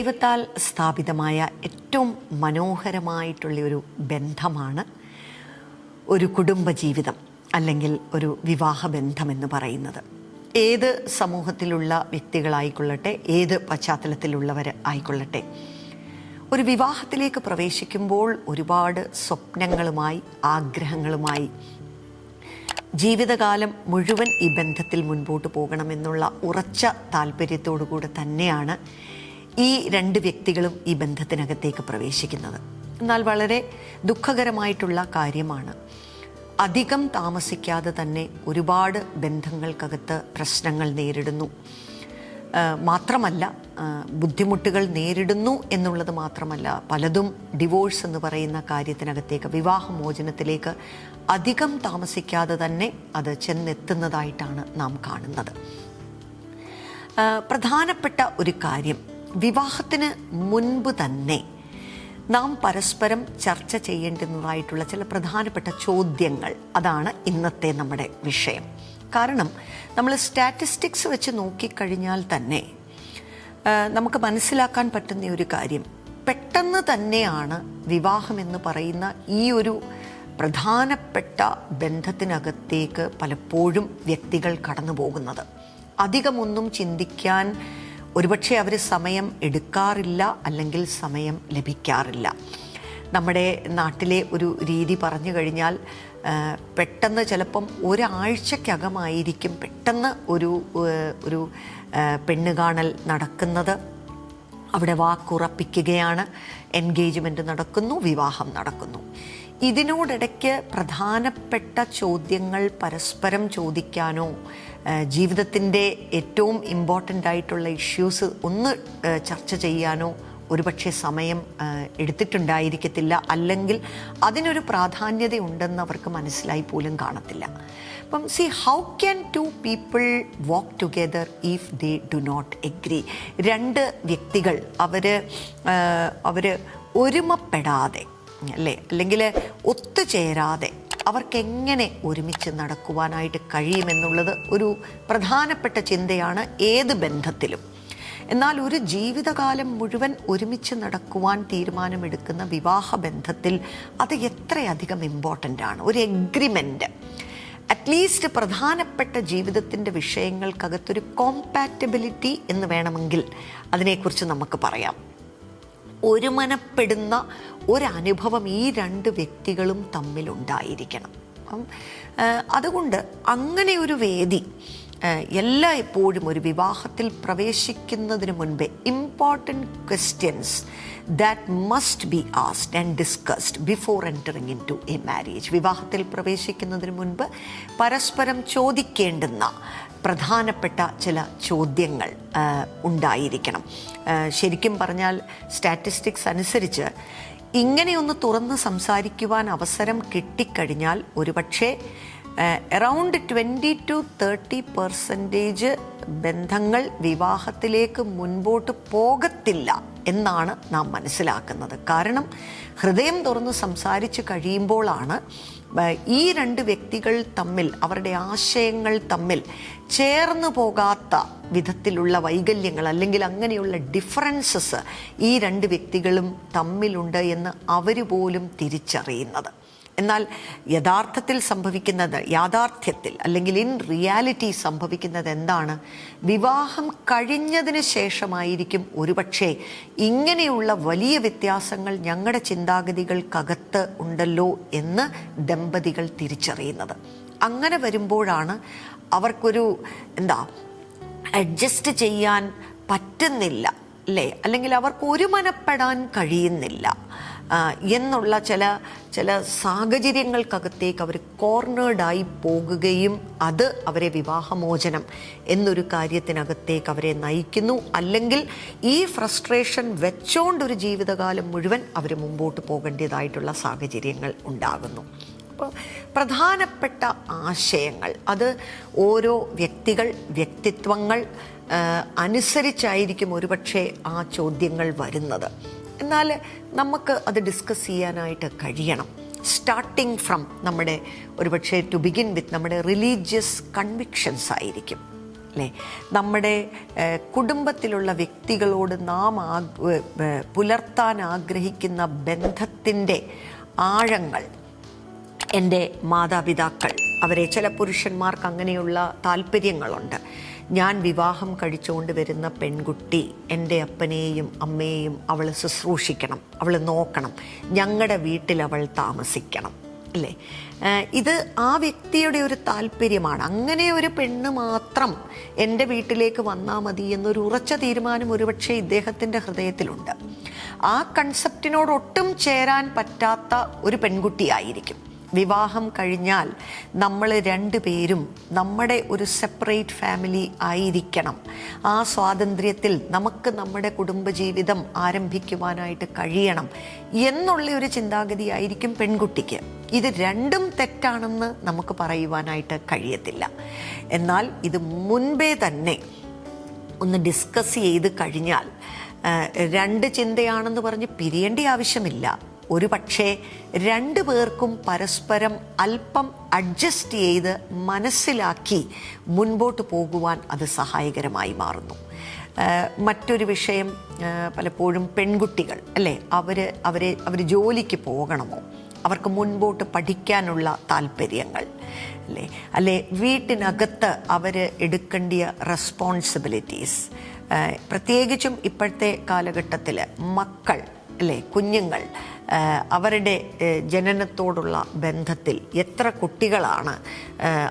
ദൈവത്താൽ സ്ഥാപിതമായ ഏറ്റവും മനോഹരമായിട്ടുള്ള ഒരു ബന്ധമാണ് ഒരു കുടുംബജീവിതം അല്ലെങ്കിൽ ഒരു വിവാഹബന്ധം എന്ന് പറയുന്നത്. ഏത് സമൂഹത്തിലുള്ള വ്യക്തികളായിക്കൊള്ളട്ടെ ഏത് പശ്ചാത്തലത്തിലുള്ളവർ ആയിക്കൊള്ളട്ടെ ഒരു വിവാഹത്തിലേക്ക് പ്രവേശിക്കുമ്പോൾ ഒരുപാട് സ്വപ്നങ്ങളുമായി ആഗ്രഹങ്ങളുമായി ജീവിതകാലം മുഴുവൻ ഈ ബന്ധത്തിൽ മുൻപോട്ട് പോകണമെന്നുള്ള ഉറച്ച താല്പര്യത്തോടു കൂടെ തന്നെയാണ് ഈ രണ്ട് വ്യക്തികളും ഈ ബന്ധത്തിനകത്തേക്ക് പ്രവേശിക്കുന്നത്. എന്നാൽ വളരെ ദുഃഖകരമായിട്ടുള്ള കാര്യമാണ്. അധികം താമസിക്കാതെ തന്നെ ഒരുപാട് ബന്ധങ്ങൾക്കകത്ത് പ്രശ്നങ്ങൾ നേരിടുന്നു. മാത്രമല്ല ബുദ്ധിമുട്ടുകൾ നേരിടുന്നു എന്നുള്ളത് മാത്രമല്ല പലതും ഡിവോഴ്സ് എന്ന് പറയുന്ന കാര്യത്തിനകത്തേക്ക് വിവാഹമോചനത്തിലേക്ക് അധികം താമസിക്കാതെ തന്നെ അത് ചെന്നെത്തുന്നതായിട്ടാണ് നാം കാണുന്നത്. പ്രധാനപ്പെട്ട ഒരു കാര്യം വിവാഹത്തിന് മുൻപ് തന്നെ നാം പരസ്പരം ചർച്ച ചെയ്യേണ്ടുന്നതായിട്ടുള്ള ചില പ്രധാനപ്പെട്ട ചോദ്യങ്ങൾ അതാണ് ഇന്നത്തെ നമ്മുടെ വിഷയം. കാരണം നമ്മൾ സ്റ്റാറ്റിസ്റ്റിക്സ് വെച്ച് നോക്കിക്കഴിഞ്ഞാൽ തന്നെ നമുക്ക് മനസ്സിലാക്കാൻ പറ്റുന്ന ഒരു കാര്യം പെട്ടെന്ന് തന്നെയാണ് വിവാഹം എന്ന് പറയുന്ന ഈ ഒരു പ്രധാനപ്പെട്ട ബന്ധത്തിനകത്തേക്ക് പലപ്പോഴും വ്യക്തികൾ കടന്നു പോകുന്നത് അധികമൊന്നും ചിന്തിക്കാൻ ഒരുപക്ഷെ അവർ സമയം എടുക്കാറില്ല അല്ലെങ്കിൽ സമയം ലഭിക്കാറില്ല. നമ്മുടെ നാട്ടിലെ ഒരു രീതി പറഞ്ഞു കഴിഞ്ഞാൽ പെട്ടെന്ന് ചിലപ്പം ഒരാഴ്ചക്കകമായിരിക്കും പെട്ടെന്ന് ഒരു ഒരു പെണ്ണ് കാണൽ നടക്കുന്നത്. അവിടെ വാക്കുറപ്പിക്കുകയാണ് എൻഗേജ്മെന്റ് നടക്കുന്നു വിവാഹം നടക്കുന്നു. ഇതിനോടിടയ്ക്ക് പ്രധാനപ്പെട്ട ചോദ്യങ്ങൾ പരസ്പരം ചോദിക്കാനോ ജീവിതത്തിന്റെ ഏറ്റവും ഇമ്പോർട്ടന്റ് ആയിട്ടുള്ള ഇഷ്യൂസ് ഒന്ന് ചർച്ച ചെയ്യാനോ ഒരുപക്ഷെ സമയം എടുത്തിട്ടുണ്ടായിരിക്കത്തില്ല. അല്ലെങ്കിൽ അതിനൊരു പ്രാധാന്യത ഉണ്ടെന്ന് അവർക്ക് മനസ്സിലായി പോലും കാണത്തില്ല. അപ്പം see how can two people walk together if they do not agree രണ്ട് വ്യക്തികൾ അവർ അവർ ഒരുമപ്പെടാതെ അല്ലേ? അല്ലെങ്കിൽ ഒത്തുചേരാതെ അവർക്ക് എങ്ങനെ ഒരുമിച്ച് നടക്കുവാനായിട്ട് കഴിയുമെന്നുള്ളത് ഒരു പ്രധാനപ്പെട്ട ചിന്തയാണ് ഏത് ബന്ധത്തിലും. എന്നാൽ ഒരു ജീവിതകാലം മുഴുവൻ ഒരുമിച്ച് നടക്കുവാൻ തീരുമാനമെടുക്കുന്ന വിവാഹ ബന്ധത്തിൽ അത് എത്രയധികം ഇമ്പോർട്ടന്റ് ആണ്. ഒരു എഗ്രിമെന്റ് അറ്റ്ലീസ്റ്റ് പ്രധാനപ്പെട്ട ജീവിതത്തിന്റെ വിഷയങ്ങൾക്കകത്തൊരു കോമ്പാറ്റബിലിറ്റി എന്ന് വേണമെങ്കിൽ അതിനെക്കുറിച്ച് നമുക്ക് പറയാം. ഒരുമനപ്പെടുന്ന ഒരനുഭവം ഈ രണ്ട് വ്യക്തികളും തമ്മിലുണ്ടായിരിക്കണം. അപ്പം അതുകൊണ്ട് അങ്ങനെ ഒരു വേദി എല്ലാ എപ്പോഴും ഒരു വിവാഹത്തിൽ പ്രവേശിക്കുന്നതിന് മുൻപേ important questions that must be asked and discussed before entering into a marriage വിവാഹത്തിൽ പ്രവേശിക്കുന്നതിന് മുൻപ് പരസ്പരം ചോദിക്കേണ്ടുന്ന പ്രധാനപ്പെട്ട ചില ചോദ്യങ്ങൾ ഉണ്ടായിരിക്കണം. ശരിക്കും പറഞ്ഞാൽ സ്റ്റാറ്റിസ്റ്റിക്സ് അനുസരിച്ച് ഇങ്ങനെയൊന്ന് തുറന്ന് സംസാരിക്കുവാൻ അവസരം കിട്ടിക്കഴിഞ്ഞാൽ ഒരുപക്ഷെ around twenty to thirty percentage ബന്ധങ്ങൾ വിവാഹത്തിലേക്ക് മുൻപോട്ട് പോകത്തില്ല എന്നാണ് നാം മനസ്സിലാക്കുന്നത്. കാരണം ഹൃദയം തുറന്ന് സംസാരിച്ച് കഴിയുമ്പോഴാണ് ഈ രണ്ട് വ്യക്തികൾ തമ്മിൽ അവരുടെ ആശയങ്ങൾ തമ്മിൽ ചേർന്ന് പോകാത്ത വിധത്തിലുള്ള വൈകല്യങ്ങൾ അല്ലെങ്കിൽ അങ്ങനെയുള്ള ഡിഫറൻസസ് ഈ രണ്ട് വ്യക്തികളും തമ്മിലുണ്ട് എന്ന് അവർ പോലും തിരിച്ചറിയുന്നത്. എന്നാൽ യഥാർത്ഥത്തിൽ സംഭവിക്കുന്നത് യാഥാർത്ഥ്യത്തിൽ അല്ലെങ്കിൽ ഇൻ റിയാലിറ്റി സംഭവിക്കുന്നത് എന്താണ്? വിവാഹം കഴിഞ്ഞതിന് ശേഷമായിരിക്കും ഒരുപക്ഷെ ഇങ്ങനെയുള്ള വലിയ വ്യത്യാസങ്ങൾ ഞങ്ങളുടെ ചിന്താഗതികൾക്കകത്ത് ഉണ്ടല്ലോ എന്ന് ദമ്പതികൾ തിരിച്ചറിയുന്നത്. അങ്ങനെ വരുമ്പോഴാണ് അവർക്കൊരു എന്താ അഡ്ജസ്റ്റ് ചെയ്യാൻ പറ്റുന്നില്ല അല്ലേ? അല്ലെങ്കിൽ അവർക്ക് ഒരുമനപ്പെടാൻ കഴിയുന്നില്ല. എന്നുള്ള ചില ചില സാഹചര്യങ്ങൾക്കകത്തേക്ക് അവർ കോർണേഡായി പോകുകയും അത് അവരെ വിവാഹമോചനം എന്നൊരു കാര്യത്തിനകത്തേക്ക് അവരെ നയിക്കുന്നു. അല്ലെങ്കിൽ ഈ ഫ്രസ്ട്രേഷൻ വെച്ചോണ്ടൊരു ജീവിതകാലം മുഴുവൻ അവർ മുമ്പോട്ട് പോകേണ്ടതായിട്ടുള്ള സാഹചര്യങ്ങൾ ഉണ്ടാകുന്നു. അപ്പോൾ പ്രധാനപ്പെട്ട ആശയങ്ങൾ അത് ഓരോ വ്യക്തികൾ വ്യക്തിത്വങ്ങൾ അനുസരിച്ചായിരിക്കും ഒരുപക്ഷെ ആ ചോദ്യങ്ങൾ വരുന്നത്. എന്നാൽ നമുക്ക് അത് ഡിസ്കസ് ചെയ്യാനായിട്ട് കഴിയണം. സ്റ്റാർട്ടിങ് ഫ്രം നമ്മുടെ ഒരുപക്ഷെ ടു ബിഗിൻ വിത്ത് നമ്മുടെ റിലീജിയസ് കൺവിക്ഷൻസ് ആയിരിക്കും അല്ലേ? നമ്മുടെ കുടുംബത്തിലുള്ള വ്യക്തികളോട് നാം പുലർത്താൻ ആഗ്രഹിക്കുന്ന ബന്ധത്തിന്റെ ആഴങ്ങൾ എന്റെ മാതാപിതാക്കൾ അവരെ ചില പുരുഷന്മാർക്ക് അങ്ങനെയുള്ള താല്പര്യങ്ങളുണ്ട്. ഞാൻ വിവാഹം കഴിച്ചുകൊണ്ട് വരുന്ന പെൺകുട്ടി എന്റെ അപ്പനെയും അമ്മയെയും അവൾ ശുശ്രൂഷിക്കണം അവൾ നോക്കണം ഞങ്ങളുടെ വീട്ടിൽ അവൾ താമസിക്കണം അല്ലേ? ഇത് ആ വ്യക്തിയുടെ ഒരു താല്പര്യമാണ്. അങ്ങനെ ഒരു പെണ്ണ് മാത്രം എന്റെ വീട്ടിലേക്ക് വന്നാൽ മതി എന്നൊരു ഉറച്ച തീരുമാനം ഒരുപക്ഷെ ഇദ്ദേഹത്തിന്റെ ഹൃദയത്തിലുണ്ട്. ആ കൺസെപ്റ്റിനോട് ഒട്ടും ചേരാൻ പറ്റാത്ത ഒരു പെൺകുട്ടിയായിരിക്കും. വിവാഹം കഴിഞ്ഞാൽ നമ്മൾ രണ്ടുപേരും നമ്മുടെ ഒരു സെപ്പറേറ്റ് ഫാമിലി ആയിരിക്കണം. ആ സ്വാതന്ത്ര്യത്തിൽ നമുക്ക് നമ്മുടെ കുടുംബജീവിതം ആരംഭിക്കുവാനായിട്ട് കഴിയണം എന്നുള്ള ഒരു ചിന്താഗതി ആയിരിക്കും പെൺകുട്ടിക്ക്. ഇത് രണ്ടും തെറ്റാണെന്ന് നമുക്ക് പറയുവാനായിട്ട് കഴിയത്തില്ല. എന്നാൽ ഇത് മുൻപേ തന്നെ ഒന്ന് ഡിസ്കസ് ചെയ്ത് കഴിഞ്ഞാൽ രണ്ട് ചിന്തയാണെന്ന് പറഞ്ഞ് പിരിയേണ്ട ആവശ്യമില്ല. ഒരു പക്ഷേ രണ്ടു പേർക്കും പരസ്പരം അല്പം അഡ്ജസ്റ്റ് ചെയ്ത് മനസ്സിലാക്കി മുൻപോട്ട് പോകുവാൻ അത് സഹായകരമായി മാറുന്നു. മറ്റൊരു വിഷയം പലപ്പോഴും പെൺകുട്ടികൾ അല്ലേ? അവർ അവരെ അവർ ജോലിക്ക് പോകണമോ? അവർക്ക് മുൻപോട്ട് പഠിക്കാനുള്ള താല്പര്യങ്ങൾ അല്ലേ? അല്ലെ വീട്ടിനകത്ത് അവർ എടുക്കേണ്ടിയ റെസ്പോൺസിബിലിറ്റീസ് പ്രത്യേകിച്ചും ഇപ്പോഴത്തെ കാലഘട്ടത്തിൽ മക്കൾ അല്ലേ കുഞ്ഞുങ്ങൾ അവരുടെ ജനനത്തോടുള്ള ബന്ധത്തിൽ എത്ര കുട്ടികളാണ്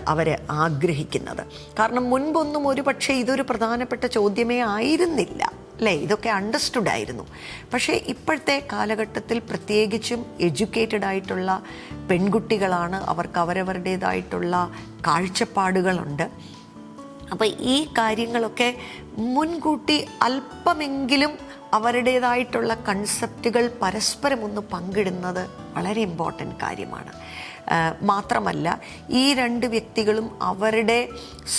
അവർ ആഗ്രഹിക്കുന്നത്? കാരണം മുൻപൊന്നും ഒരു പക്ഷേ ഇതൊരു പ്രധാനപ്പെട്ട ചോദ്യമേ ആയിരുന്നില്ല അല്ലേ? ഇതൊക്കെ അണ്ടർസ്റ്റുഡ് ആയിരുന്നു. പക്ഷേ ഇപ്പോഴത്തെ കാലഘട്ടത്തിൽ പ്രത്യേകിച്ചും എഡ്യൂക്കേറ്റഡ് ആയിട്ടുള്ള പെൺകുട്ടികളാണ് അവർക്ക് അവരവരുടേതായിട്ടുള്ള കാഴ്ചപ്പാടുകളുണ്ട്. അപ്പോൾ ഈ കാര്യങ്ങളൊക്കെ മുൻകൂട്ടി അല്പമെങ്കിലും അവരുടേതായിട്ടുള്ള കൺസെപ്റ്റുകൾ പരസ്പരം ഒന്ന് പങ്കിടുന്നത് വളരെ ഇമ്പോർട്ടന്റ് കാര്യമാണ്. മാത്രമല്ല ഈ രണ്ട് വ്യക്തികളും അവരുടെ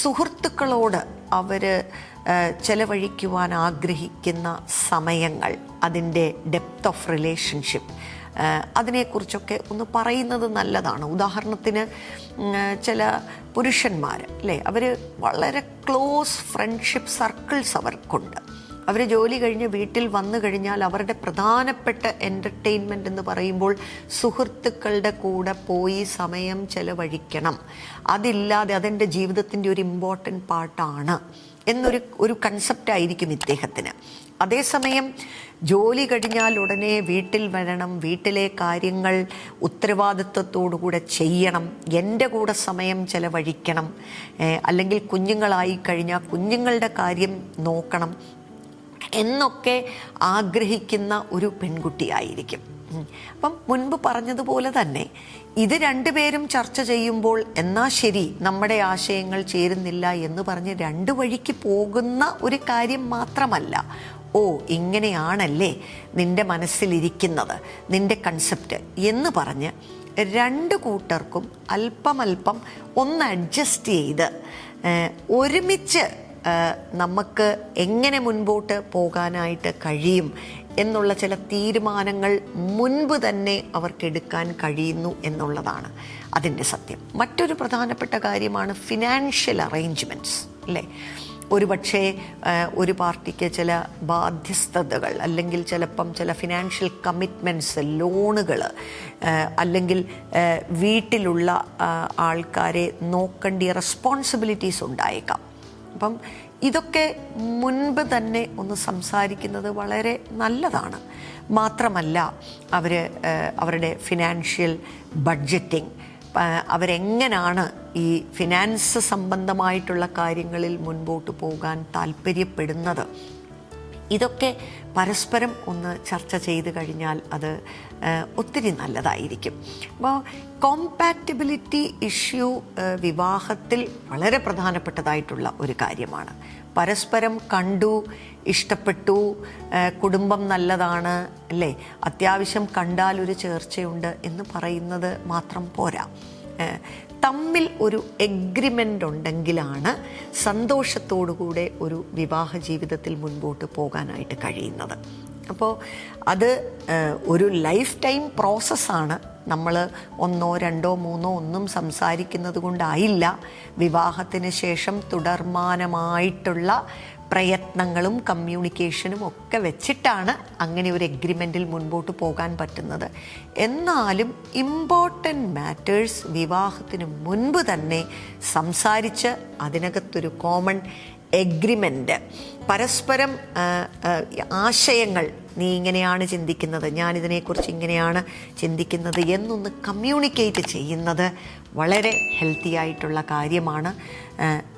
സുഹൃത്തുക്കളോട് അവർ ചെലവഴിക്കുവാൻ ആഗ്രഹിക്കുന്ന സമയങ്ങൾ അതിന്റെ ഡെപ്ത് ഓഫ് റിലേഷൻഷിപ്പ് അതിനെക്കുറിച്ചൊക്കെ ഒന്ന് പറയുന്നത് നല്ലതാണ്. ഉദാഹരണത്തിന് ചില പുരുഷന്മാർ അല്ലേ? അവർ വളരെ ക്ലോസ് ഫ്രണ്ട്ഷിപ്പ് സർക്കിൾസ് അവർക്കുണ്ട്. അവർ ജോലി കഴിഞ്ഞ് വീട്ടിൽ വന്നു കഴിഞ്ഞാൽ അവരുടെ പ്രധാനപ്പെട്ട എന്റർടൈൻമെന്റ് എന്ന് പറയുമ്പോൾ സുഹൃത്തുക്കളുടെ കൂടെ പോയി സമയം ചെലവഴിക്കണം. അതില്ലാതെ അതെന്റെ ജീവിതത്തിന്റെ ഒരു ഇമ്പോർട്ടന്റ് പാർട്ടാണ് എന്നൊരു ഒരു കൺസെപ്റ്റ് ആയിരിക്കും ഇദ്ദേഹത്തിന്. അതേസമയം ജോലി കഴിഞ്ഞാൽ ഉടനെ വീട്ടിൽ വരണം വീട്ടിലെ കാര്യങ്ങൾ ഉത്തരവാദിത്വത്തോടുകൂടെ ചെയ്യണം എന്റെ കൂടെ സമയം ചെലവഴിക്കണം അല്ലെങ്കിൽ കുഞ്ഞുങ്ങളായി കഴിഞ്ഞാൽ കുഞ്ഞുങ്ങളുടെ കാര്യം നോക്കണം എന്നൊക്കെ ആഗ്രഹിക്കുന്ന ഒരു പെൺകുട്ടിയായിരിക്കും. അപ്പം മുൻപ് പറഞ്ഞതുപോലെ തന്നെ ഇത് രണ്ടുപേരും ചർച്ച ചെയ്യുമ്പോൾ എന്നാ ശരി നമ്മുടെ ആശയങ്ങൾ ചേരുന്നില്ല എന്ന് പറഞ്ഞ് രണ്ടു വഴിക്ക് പോകുന്ന ഒരു കാര്യം മാത്രമല്ല. ഓ ഇങ്ങനെയാണല്ലേ നിന്റെ മനസ്സിലിരിക്കുന്നത് നിന്റെ കൺസെപ്റ്റ് എന്ന് പറഞ്ഞ് രണ്ട് കൂട്ടർക്കും അല്പമല്പം ഒന്ന് അഡ്ജസ്റ്റ് ചെയ്ത് ഒരുമിച്ച് നമുക്ക് എങ്ങനെ മുൻപോട്ട് പോകാനായിട്ട് കഴിയും എന്നുള്ള ചില തീരുമാനങ്ങൾ മുൻപ് തന്നെ അവർക്കെടുക്കാൻ കഴിയുന്നു എന്നുള്ളതാണ് അതിന്റെ സത്യം. മറ്റൊരു പ്രധാനപ്പെട്ട കാര്യമാണ് ഫിനാൻഷ്യൽ അറേഞ്ച്മെന്റ്സ് അല്ലേ? ഒരു പക്ഷേ ഒരു പാർട്ടിക്ക് ചില ബാധ്യസ്ഥതകൾ അല്ലെങ്കിൽ ചിലപ്പം ചില ഫിനാൻഷ്യൽ കമ്മിറ്റ്മെന്റ്സ് ലോണുകൾ അല്ലെങ്കിൽ വീട്ടിലുള്ള ആൾക്കാരെ നോക്കേണ്ടിയ റെസ്പോൺസിബിലിറ്റീസ് ഉണ്ടായേക്കാം. അപ്പം ഇതൊക്കെ മുൻപ് തന്നെ ഒന്ന് സംസാരിക്കുന്നത് വളരെ നല്ലതാണ്. മാത്രമല്ല അവർ അവരുടെ ഫിനാൻഷ്യൽ ബഡ്ജറ്റിംഗ് അവരെങ്ങനാണ് ഈ ഫിനാൻസ് സംബന്ധമായിട്ടുള്ള കാര്യങ്ങളിൽ മുൻപോട്ട് പോകാൻ താല്പര്യപ്പെടുന്നത്? ഇതൊക്കെ പരസ്പരം ഒന്ന് ചർച്ച ചെയ്ത് കഴിഞ്ഞാൽ അത് ഒത്തിരി നല്ലതായിരിക്കും. അപ്പോൾ കോമ്പാറ്റബിലിറ്റി ഇഷ്യൂ വിവാഹത്തിൽ വളരെ പ്രധാനപ്പെട്ടതായിട്ടുള്ള ഒരു കാര്യമാണ്. പരസ്പരം കണ്ടു ഇഷ്ടപ്പെട്ടു കുടുംബം നല്ലതാണ് അല്ലേ? അത്യാവശ്യം കണ്ടാൽ ഒരു ചേർച്ചയുണ്ട് എന്ന് പറയുന്നത് മാത്രം പോരാ. തമ്മിൽ ഒരു എഗ്രിമെന്റ് ഉണ്ടെങ്കിലാണ് സന്തോഷത്തോടുകൂടെ ഒരു വിവാഹ ജീവിതത്തിൽ മുൻപോട്ട് പോകാനായിട്ട് കഴിയുന്നത്. അപ്പോൾ അത് ഒരു ലൈഫ് ടൈം പ്രോസസ്സാണ് നമ്മൾ ഒന്നോ രണ്ടോ മൂന്നോ ഒന്നും സംസാരിക്കുന്നത് കൊണ്ടായില്ല. വിവാഹത്തിന് ശേഷം തുടർമാനമായിട്ടുള്ള പ്രയത്നങ്ങളും കമ്മ്യൂണിക്കേഷനും ഒക്കെ വെച്ചിട്ടാണ് അങ്ങനെ ഒരു എഗ്രിമെന്റിൽ മുൻപോട്ട് പോകാൻ പറ്റുന്നത്. എന്നാലും ഇമ്പോർട്ടന്റ് മാറ്റേഴ്സ് വിവാഹത്തിന് മുൻപ് തന്നെ സംസാരിച്ച് അതിനകത്തൊരു കോമൺ എഗ്രിമെന്റ് പരസ്പരം ആശയങ്ങൾ നീ ഇങ്ങനെയാണ് ചിന്തിക്കുന്നത് ഞാനിതിനെക്കുറിച്ച് ഇങ്ങനെയാണ് ചിന്തിക്കുന്നത് എന്നൊന്ന് കമ്മ്യൂണിക്കേറ്റ് ചെയ്യുന്നത് വളരെ ഹെൽത്തി ആയിട്ടുള്ള കാര്യമാണ്.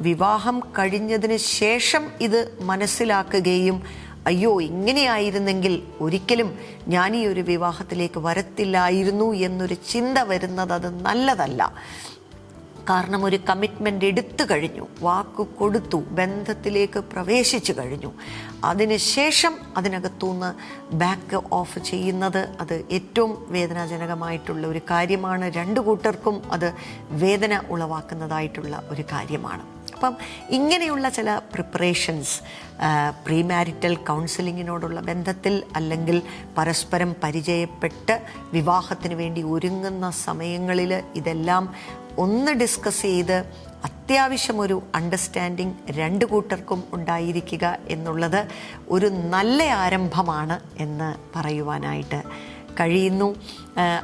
വിവാഹം കഴിഞ്ഞതിന് ശേഷം ഇത് മനസ്സിലാക്കുകയും അയ്യോ ഇങ്ങനെയായിരുന്നെങ്കിൽ ഒരിക്കലും ഞാൻ ഈ ഒരു വിവാഹത്തിലേക്ക് വരത്തില്ലായിരുന്നു എന്നൊരു ചിന്ത വരുന്നത് അത് നല്ലതല്ല. കാരണം ഒരു കമ്മിറ്റ്മെന്റ് എടുത്തു കഴിഞ്ഞു വാക്ക് കൊടുത്തു ബന്ധത്തിലേക്ക് പ്രവേശിച്ചു കഴിഞ്ഞു. അതിനുശേഷം അതിനകത്തുനിന്ന് ബാക്ക് ഓഫ് ചെയ്യുന്നത് അത് ഏറ്റവും വേദനാജനകമായിട്ടുള്ള ഒരു കാര്യമാണ്. രണ്ടു കൂട്ടർക്കും അത് വേദന ഉളവാക്കുന്നതായിട്ടുള്ള ഒരു കാര്യമാണ്. അപ്പം ഇങ്ങനെയുള്ള ചില പ്രിപ്പറേഷൻസ് പ്രീ മാരിറ്റൽ കൗൺസിലിങ്ങിനോടുള്ള ബന്ധത്തിൽ അല്ലെങ്കിൽ പരസ്പരം പരിചയപ്പെട്ട് വിവാഹത്തിന് വേണ്ടി ഒരുങ്ങുന്ന സമയങ്ങളിൽ ഇതെല്ലാം ഒന്ന് ഡിസ്കസ് ചെയ്ത് അത്യാവശ്യം ഒരു അണ്ടർസ്റ്റാൻഡിങ് രണ്ട് കൂട്ടർക്കും ഉണ്ടായിരിക്കുക എന്നുള്ളത് ഒരു നല്ല ആരംഭമാണ് എന്ന് പറയുവാനായിട്ട് കഴിയുന്നു.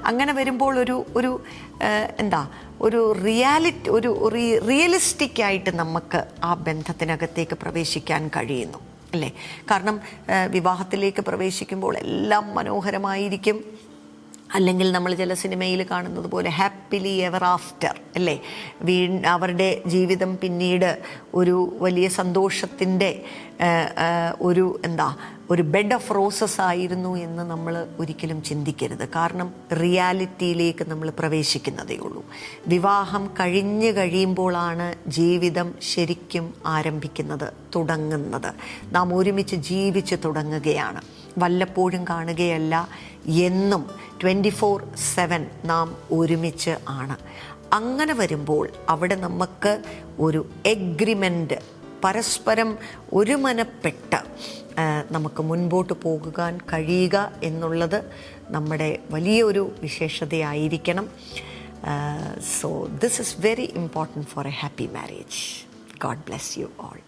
അങ്ങനെ വരുമ്പോൾ ഒരു ഒരു എന്താ ഒരു റിയാലിറ്റി ഒരു റിയലിസ്റ്റിക് ആയിട്ട് നമുക്ക് ആ ബന്ധത്തിനകത്തേക്ക് പ്രവേശിക്കാൻ കഴിയുന്നു. അല്ലേ? കാരണം വിവാഹത്തിലേക്ക് പ്രവേശിക്കുമ്പോൾ എല്ലാം മനോഹരമായിരിക്കും. അല്ലെങ്കിൽ നമ്മൾ ചില സിനിമയിൽ കാണുന്നത് പോലെ ഹാപ്പിലി എവർ ആഫ്റ്റർ അല്ലേ? വീ അവരുടെ ജീവിതം പിന്നീട് ഒരു വലിയ സന്തോഷത്തിന്റെ ഒരു എന്താ ഒരു ബെഡ് ഓഫ് റോസസ് ആയിരുന്നു എന്ന് നമ്മൾ ഒരിക്കലും ചിന്തിക്കരുത്. കാരണം റിയാലിറ്റിയിലേക്ക് നമ്മൾ പ്രവേശിക്കുന്നതേ ഉള്ളൂ. വിവാഹം കഴിഞ്ഞു കഴിയുമ്പോഴാണ് ജീവിതം ശരിക്കും ആരംഭിക്കുന്നത് തുടങ്ങുന്നത്. നാം ഒരുമിച്ച് ജീവിച്ച് തുടങ്ങുകയാണ്. വല്ലപ്പോഴും കാണുകയല്ല. എന്നും ട്വന്റി ഫോർ സെവൻ നാം ഒരുമിച്ച് ആണ്. അങ്ങനെ വരുമ്പോൾ അവിടെ നമുക്ക് ഒരു എഗ്രിമെന്റ് പരസ്പരം ഒരുമനപ്പെട്ട് നമുക്ക് മുൻപോട്ട് പോകുവാൻ കഴിയുക എന്നുള്ളത് നമ്മുടെ വലിയൊരു വിശേഷതയായിരിക്കണം. So this is very important for a happy marriage God bless you all